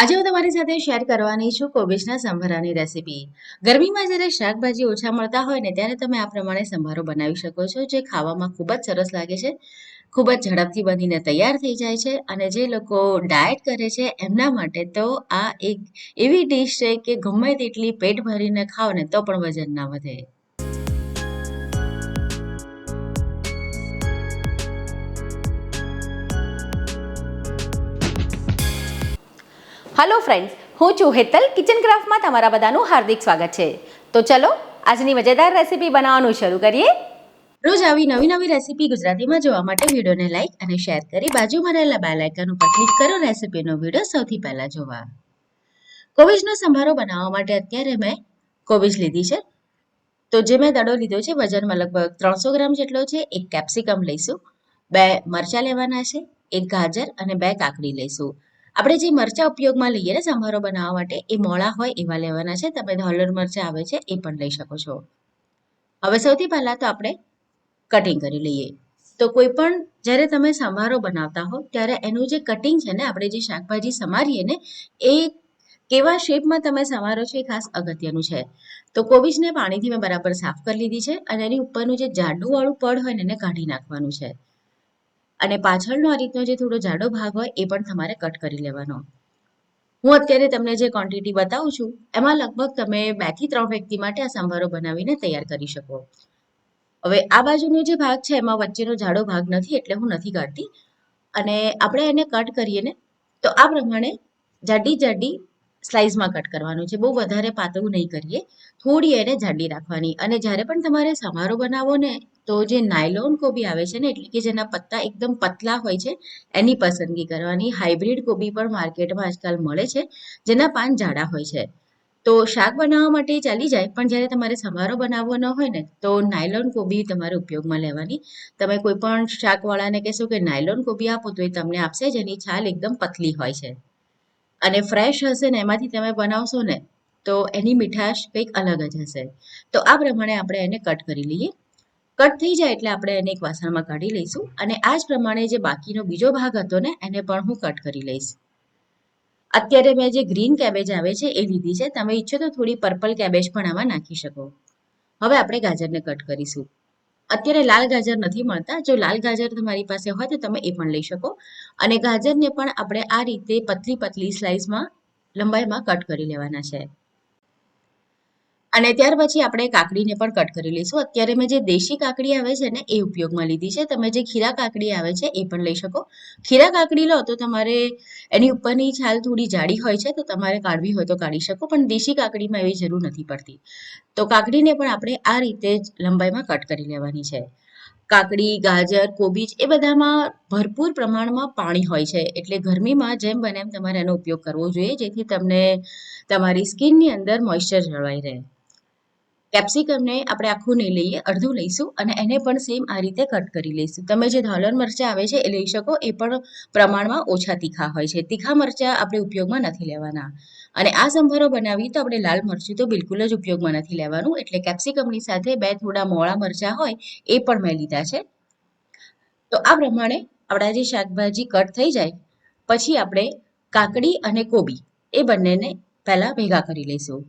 આજે હું તમારી સાથે શેર કરવાની છું કોબીજના સંભારાની રેસીપી ગરમીમાં જ્યારે શાકભાજી ઓછા મળતા હોય ને ત્યારે તમે આ પ્રમાણે સંભારો બનાવી શકો છો, જે ખાવામાં ખૂબ જ સરસ લાગે છે, ખૂબ જ ઝડપથી બનીને તૈયાર થઈ જાય છે અને જે લોકો ડાયટ કરે છે એમના માટે તો આ એક એવી ડીશ છે કે ગમે તેટલી પેટ ભરીને ખાઓ ને તો પણ વજન ના વધે. હલો ફ્રેન્ડ્સ હું છું હેતલ કિચન ક્રાફ્ટમાં તમારા બધાનું હાર્દિક સ્વાગત છે. તો ચલો, આજની મજેદાર રેસીપી બનાવવાનું શરૂ કરીએ. રોજ આવી નવી નવી રેસીપી ગુજરાતીમાં જોવા માટે વિડીયોને લાઈક અને શેર કરી બાજુમાં રહેલા બેલ આઇકન ઉપર ક્લિક કરો રેસીપીનો વીડિયો સૌથી પહેલા જોવા. કોબીજનો સંભારો બનાવવા માટે અત્યારે મેં કોબીજ લીધી છે. તો જે મેં દડો લીધો છે, વજનમાં લગભગ ત્રણસો ગ્રામ જેટલો છે, એક કેપ્સિકમ લઈશું, બે મરચાં લેવાના છે, એક ગાજર અને બે કાકડી લઈશું. આપણે જે મરચાં ઉપયોગમાં લઈએ ને સંભારો બનાવવા માટે, એ મોળા હોય એવા લેવાના છે. તમે હળદર મરચાં આવે છે, એ પણ લઈ શકો છો. હવે સૌથી પહેલાં તો આપણે કટિંગ કરી લઈએ. તો કોઈ પણ જ્યારે તમે સંભારો બનાવતા હો, ત્યારે એનું જે કટિંગ છે ને, આપણે જે શાકભાજી સમારીએ ને, એ કેવા શેપમાં તમે સમારો છો એ ખાસ અગત્યનું છે. તો કોબીજને પાણીથી મેં બરાબર સાફ કરી લીધી છે અને એની ઉપરનું જે જાડું વાળું પડ હોય ને, એને કાઢી નાખવાનું છે. અને પાછળનો આ રીતનો જે થોડો જાડો ભાગ હોય, એ પણ તમારે કટ કરી લેવાનો. હું અત્યારે તમને જે ક્વોન્ટિટી બતાવું છું, એમાં લગભગ તમે બેથી ત્રણ વ્યક્તિ માટે આ સંભારો બનાવીને તૈયાર કરી શકો. હવે આ બાજુનો જે ભાગ છે, એમાં વચ્ચેનો જાડો ભાગ નથી, એટલે હું નથી કાઢતી. અને આપણે એને કટ કરીએ ને, તો આ પ્રમાણે જાડી જાડી સ્લાઇસમાં કટ કરવાનું છે. બહુ વધારે પાતળું નહીં કરીએ. થોડી એને જાડી રાખવાની. અને જ્યારે પણ તમારે સમારો બનાવો ને, તો જે નાયલોન કોબી આવે છે ને, એટલે કે જેના પત્તા એકદમ પતલા હોય છે, એની પસંદગી કરવાની. હાઇબ્રિડ કોબી પણ માર્કેટમાં આજકાલ મળે છે, જેના પાન જાડા હોય છે. તો શાક બનાવવા માટે ચાલી જાય, પણ જ્યારે તમારે સમારો બનાવવાનો હોય ને, તો નાયલોન કોબી તમારે ઉપયોગમાં લેવાની. તમે કોઈ પણ શાકવાળાને કહેશો કે નાયલોન કોબી આપો, તો એ તમને આપશે, જેની છાલ એકદમ પતલી હોય છે. અને ફ્રેશ હશે ને, એમાંથી તમે બનાવશો ને, તો એની મીઠાશ કંઈક અલગ જ હશે. તો આ પ્રમાણે આપણે એને કટ કરી લઈએ. કટ થઈ જાય એટલે આપણે એને એક વાસણમાં કાઢી લઈશું અને આ જ પ્રમાણે જે બાકીનો બીજો ભાગ હતો ને, એને પણ હું કટ કરી લઈશ. અત્યારે મેં જે ગ્રીન કેબેજ આવે છે એ લીધી છે. તમે ઈચ્છો તો થોડી પર્પલ કેબેજ પણ આમાં નાખી શકો. હવે આપણે ગાજરને કટ કરીશું. અત્યારે લાલ ગાજર નથી મળતા. જો લાલ ગાજર તમારી પાસે હોય તો તમે એ પણ લઈ શકો. અને ગાજરને પણ આપણે આ રીતે પતલી પતલી સ્લાઇસમાં લંબાઈમાં કટ કરી લેવાના છે. અને ત્યાર પછી આપણે કાકડીને પણ કટ કરી લઈશું. અત્યારે મેં જે દેશી કાકડી આવે છે ને, એ ઉપયોગમાં લીધી છે. તમે જે ખીરા કાકડી આવે છે, એ પણ લઈ શકો. ખીરા કાકડી લો તો તમારે એની ઉપરની છાલ થોડી જાડી હોય છે, તો તમારે કાઢવી હોય તો કાઢી શકો, પણ દેશી કાકડીમાં એવી જરૂર નથી પડતી. તો કાકડીને પણ આપણે આ રીતે જ લંબાઈમાં કટ કરી લેવાની છે. કાકડી, ગાજર, કોબીજ, એ બધામાં ભરપૂર પ્રમાણમાં પાણી હોય છે. એટલે ગરમીમાં જેમ બને એમ તમારે એનો ઉપયોગ કરવો જોઈએ, જેથી તમને તમારી સ્કિનની અંદર મોઇશ્ચર જળવાઈ રહે. કેપ્સિકમને આપણે આખું નહીં લઈએ, અડધું લઈશું અને એને પણ સેમ આ રીતે કટ કરી લઈશું. તમે જે ધાલર મરચાં આવે છે એ લઈ શકો, એ પણ પ્રમાણમાં ઓછા તીખા હોય છે. તીખા મરચાં આપણે ઉપયોગમાં નથી લેવાના. અને આ સંભારો બનાવી તો આપણે લાલ મરચું તો બિલકુલ જ ઉપયોગમાં નથી લેવાનું. એટલે કેપ્સિકમની સાથે બે થોડા મોળા મરચાં હોય, એ પણ મેં લીધા છે. તો આ પ્રમાણે આપણા જે શાકભાજી કટ થઈ જાય, પછી આપણે કાકડી અને કોબી, એ બંનેને પહેલાં ભેગા કરી લઈશું.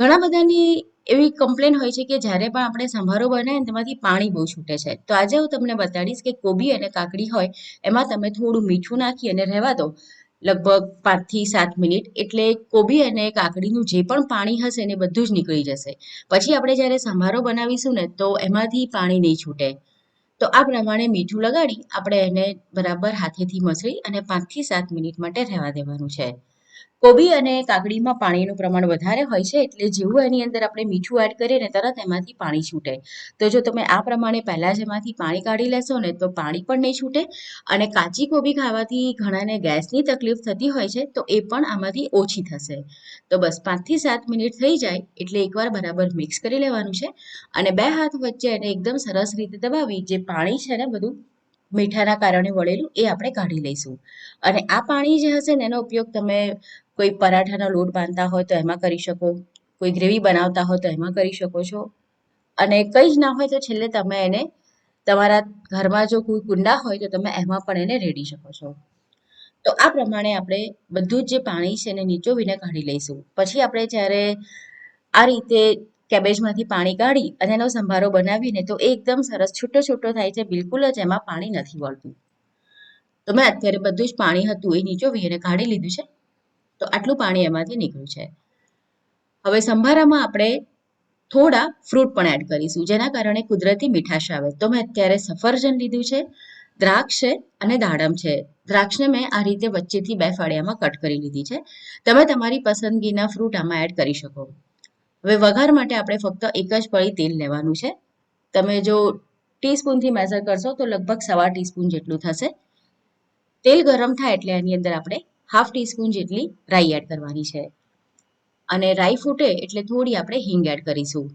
ઘણા બધાની એવી કમ્પ્લેન હોય છે કે જ્યારે પણ આપણે સંભારો બનાવીએ ને તેમાંથી પાણી બહુ છૂટે છે. તો આજે હું તમને બતાડીશ કે કોબી અને કાકડી હોય, એમાં તમે થોડું મીઠું નાખી અને રહેવા દો. લગભગ પાંચથી સાત મિનિટ, એટલે કોબી અને કાકડીનું જે પણ પાણી હશે ને બધું જ નીકળી જશે. પછી આપણે જ્યારે સંભારો બનાવીશું ને, તો એમાંથી પાણી નહીં છૂટે. તો આ પ્રમાણે મીઠું લગાડી, આપણે એને બરાબર હાથેથી મસળી અને પાંચથી સાત મિનિટ માટે રહેવા દેવાનું છે. કોબી અને કાકડીમાં પાણીનું પ્રમાણ વધારે હોય છે, એટલે જેવું એની અંદર આપણે મીઠું એડ કરીએ ને તરત એમાંથી પાણી છૂટે. તો જો તમે આ પ્રમાણે પહેલાં જ એમાંથી પાણી કાઢી લેશો ને તો પાણી પણ નહીં છૂટે અને કાચી કોબી ખાવાથી ઘણાને ગેસની તકલીફ થતી હોય છે, તો એ પણ આમાંથી ઓછી થશે. તો બસ પાંચથી સાત મિનિટ થઈ જાય, એટલે એકવાર બરાબર મિક્સ કરી લેવાનું છે અને બે હાથ વચ્ચે એને એકદમ સરસ રીતે દબાવી, જે પાણી છે ને બધું મીઠાના કારણે વળેલું એ આપણે કાઢી લઈશું. અને આ પાણી જે હશે ને, એનો ઉપયોગ તમે કોઈ પરાઠાનો લોટ બાંધતા હોય તો એમાં કરી શકો, કોઈ ગ્રેવી બનાવતા હોય તો એમાં કરી શકો છો. અને કંઈ જ ના હોય તો છેલ્લે તમે એને તમારા ઘરમાં જો કોઈ કુંડા હોય તો તમે એમાં પણ એને રેડી શકો છો. તો આ પ્રમાણે આપણે બધું જ જે પાણી છે એને નીચોવીને કાઢી લઈશું. પછી આપણે જ્યારે આ રીતે કેબેજમાંથી પાણી કાઢી અને એનો સંભારો બનાવીને તો એકદમ સરસ છૂટો છૂટો થાય છે, બિલકુલ જ એમાં પાણી નથી વળતું. તો મેં અત્યારે બધું જ પાણી હતું એ નીચોવી અને કાઢી લીધું છે. તો આટલું પાણી એમાંથી નીકળ્યું છે. હવે સંભારામાં આપણે થોડા ફ્રૂટ પણ એડ કરીશું, જેના કારણે કુદરતી મીઠાશ આવે. તો મેં અત્યારે સફરજન લીધું છે, દ્રાક્ષ છે અને દાડમ છે. દ્રાક્ષને મેં આ રીતે વચ્ચેથી બે ફાળિયામાં કટ કરી લીધી છે. તમે તમારી પસંદગીના ફ્રૂટ આમાં એડ કરી શકો. હવે વઘાર માટે આપણે ફક્ત એક જ પળી તેલ લેવાનું છે. તમે જો ટીસ્પૂનથી મેઝર કરશો તો લગભગ સવા ટીસ્પૂન જેટલું થશે. તેલ ગરમ થાય એટલે એની અંદર આપણે હાફ ટીસ્પૂન જેટલી રાઈ એડ કરવાની છે. અને રાઈ ફૂટે એટલે થોડી આપણે હિંગ એડ કરીશું.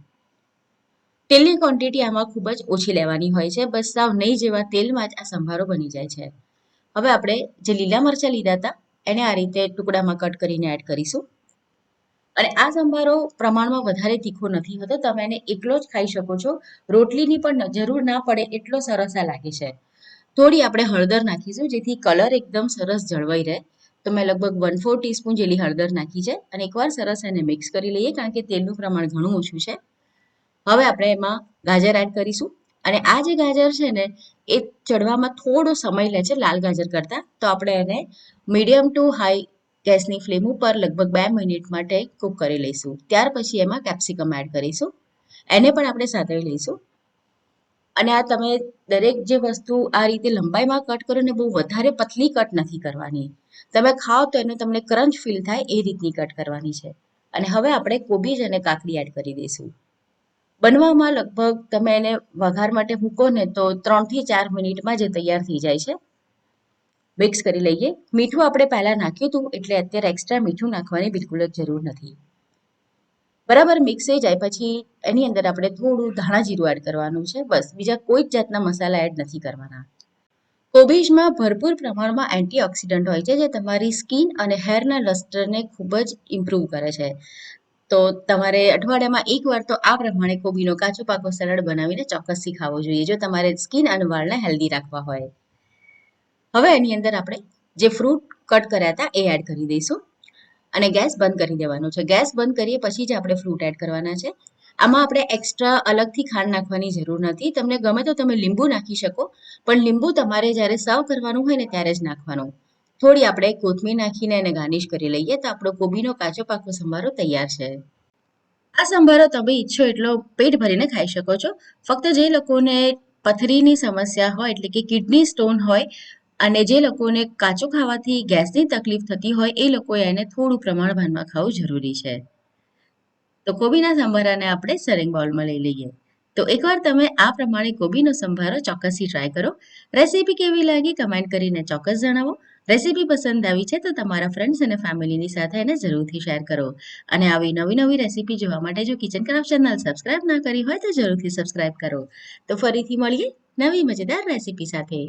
તેલની ક્વોન્ટિટી આમાં ખૂબ જ ઓછી લેવાની હોય છે. બસ સાવ નહીં જેવા તેલમાં જ આ સંભારો બની જાય છે. હવે આપણે જે લીલા મરચાં લીધા હતા, એને આ રીતે ટુકડામાં કટ કરીને એડ કરીશું. અને આ સંભારો પ્રમાણમાં વધારે તીખો નથી હોતો. તમે એને એકલો જ ખાઈ શકો છો. રોટલીની પણ જરૂર ના પડે એટલો સરસ આ લાગે છે. થોડી આપણે હળદર નાખીશું, જેથી કલર એકદમ સરસ જળવાઈ રહે. તો મેં લગભગ વન ફોર ટીસ્પૂન જેટલી હળદર નાખી છે. અને એકવાર સરસ એને મિક્સ કરી લઈએ, કારણ કે તેલનું પ્રમાણ ઘણું ઓછું છે. હવે આપણે એમાં ગાજર એડ કરીશું. અને આ જે ગાજર છે ને, એ ચડવામાં થોડો સમય લે છે લાલ ગાજર કરતાં. તો આપણે એને મીડિયમ ટુ હાઈ ગેસની ફ્લેમ ઉપર લગભગ બે મિનિટ માટે કૂક કરી લઈશું. ત્યાર પછી એમાં કેપ્સિકમ એડ કરીશું. એને પણ આપણે સાથે લઈશું. અને આ તમે દરેક જે વસ્તુ આ રીતે લંબાઈમાં કટ કરો ને બહુ વધારે પતલી કટ નથી કરવાની. તમે ખાઓ તો એનું તમને ક્રંચ ફીલ થાય એ રીતની કટ કરવાની છે. અને હવે આપણે કોબીજ અને કાકડી એડ કરી દઈશું. બનવામાં લગભગ તમે એને વઘાર માટે મૂકો ને તો ત્રણથી ચાર મિનિટમાં જે તૈયાર થઈ જાય છે મિક્સ કરી લઈએ. મીઠું આપણે પહેલાં નાખ્યું હતું, એટલે અત્યારે એક્સ્ટ્રા મીઠું નાખવાની બિલકુલ જ જરૂર નથી. બરાબર મિક્સ થઈ જાય, પછી એની અંદર આપણે થોડું ધાણા જીરું એડ કરવાનું છે, બસ. બીજા કોઈ જ જાતના મસાલા એડ નથી કરવાના. કોબીજમાં ભરપૂર પ્રમાણમાં એન્ટીઓક્સિડન્ટ હોય છે, જે તમારી સ્કિન અને હેરના લસ્ટરને ખૂબ જ ઇમ્પ્રૂવ કરે છે. તો તમારે અઠવાડિયામાં એકવાર તો આ પ્રમાણે કોબીનો કાચો પાકો સરળ બનાવીને ચોક્કસથી ખાવો જોઈએ, જો તમારે સ્કિન અને વાળને હેલ્ધી રાખવા હોય. હવે એની અંદર આપણે જે ફ્રૂટ કટ કર્યા હતા એ એડ કરી દઈશું. અને ગેસ બંધ કરી દેવાનો છે. ગેસ બંધ કરીએ પછી જ આપણે ફ્રૂટ એડ કરવાના છે. આમાં આપણે એક્સ્ટ્રા અલગથી ખાંડ નાખવાની જરૂર નથી. તમને ગમે તો તમે લીંબુ નાખી શકો, પણ લીંબુ તમારે જ્યારે સર્વ કરવાનું હોય ને ત્યારે જ નાખવાનું. થોડી આપણે કોથમીર નાખીને એને ગાર્નિશ કરી લઈએ તો આપણો કોબીનો કાચો પાકો સંભારો તૈયાર છે. આ સંભારો તમે ઈચ્છો એટલો પેટ ભરીને ખાઈ શકો છો. ફક્ત જે લોકોને પથરીની સમસ્યા હોય એટલે કે કિડની સ્ટોન હોય અને જે લોકોને કાચું ખાવાથી ગેસની તકલીફ થતી હોય એ લોકોએ એને થોડું પ્રમાણમાં ખાવું જરૂરી છે. તો કોબીના સંભારાને આપણે સરિંગ બાઉલમાં લઈ લઈએ. તો એકવાર તમે આ પ્રમાણે કોબીનો સંભારો ચોક્કસથી ટ્રાય કરો. રેસીપી કેવી લાગી કમેન્ટ કરીને ચોક્કસ જણાવો. રેસીપી પસંદ આવી છે તો તમારા ફ્રેન્ડ્સ અને ફેમિલીની સાથે એને જરૂરથી શેર કરો. અને આવી નવી નવી રેસીપી જોવા માટે જો કિચન ક્રાફ્ટ ચેનલ સબસ્ક્રાઇબ ના કરી હોય તો જરૂરથી સબસ્ક્રાઇબ કરો. તો ફરીથી મળીએ નવી મજેદાર રેસીપી સાથે.